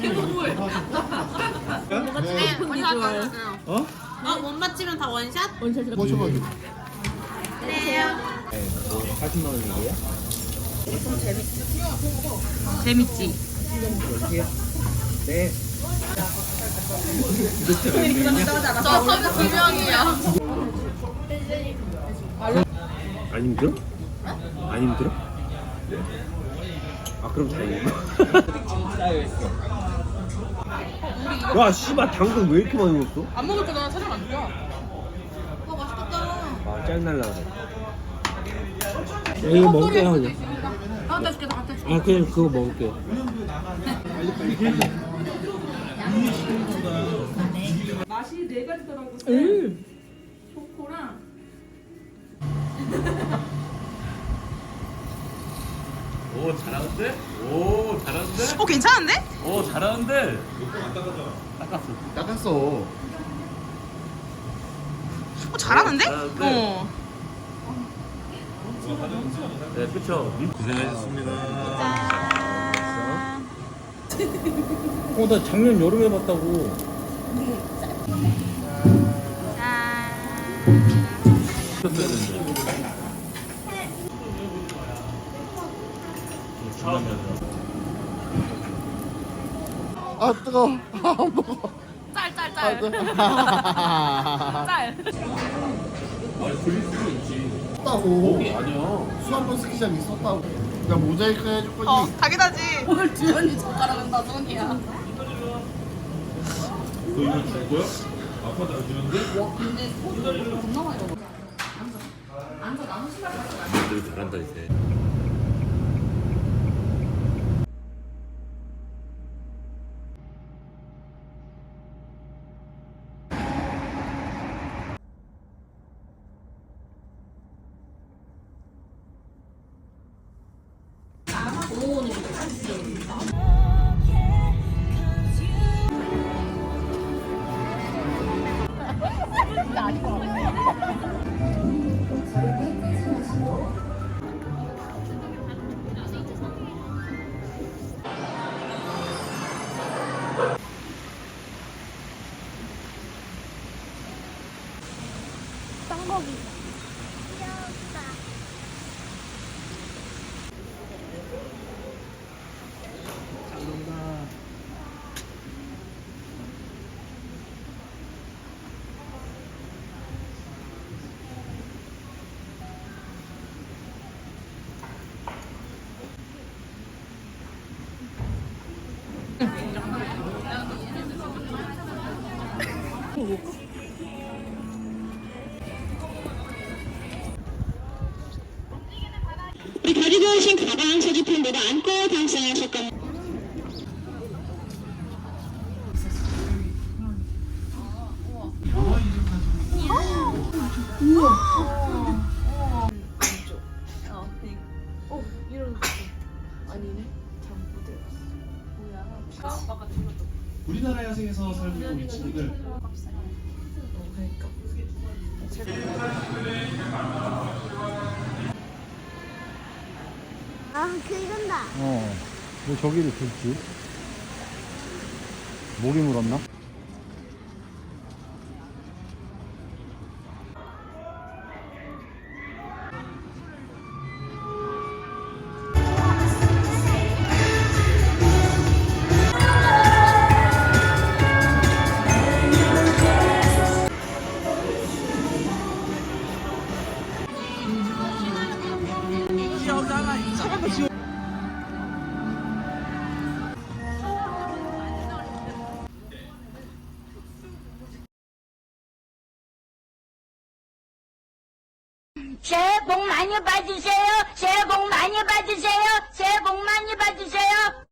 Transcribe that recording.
네, 원샷 좋아요. 어? 아, 원 맞히면 다 원샷? 원샷이라. 모셔가지고. 그래요. 네, 뭐 40만 원이에요? 재밌지? 여보세요? 네. 저 서브 두 명이야. 안 힘들어? 안 힘들어? 아 그럼 다행이네. 야 씨발 당근 왜 이렇게 많이 넣었어? 안 먹을 때 나는 사람 안 좋아. 와, 맛있겠다. 아 짜증날라 그래. 이거 먹을게요 그냥. 갖다 줄게, 나 갖다 줄게. 아 그냥 그거 먹을게요. 맛이 네 가지더라고. 음. 초코랑 오 잘하는데? 오 잘하는데? 어, 괜찮은데? 오 잘하는데? 닦았어. 어, 잘하는데? 잘하는데? 어. 네 그쵸 고생하셨습니다 어, 나 작년 여름에 봤다고. 아 뜨거. 안 먹어. 짤, 짤, 짤. 짤. 썼다고. 아니야 수한번 스키장 있었다고. 나 모자이크 해줄 거지. 어, 당연하지. 오늘 주연이 젓가락은 나중이야. 너 이거 줄 거야? 아빠도 안 주는데? 와 근데 소주를 겁나 많이 먹어. 너 잘한다 이제 우리 오신 가방, 소지품 모두 안고 당선하실 겁니다. 우리나라 야생에서 살고 있는 미친이들 아, 긁은다. 어. 왜 저기를 들지? 목이 물었나? 새해 복 많이 받으세요. 새해 복 많이 받으세요. 새해 복 많이 받으세요.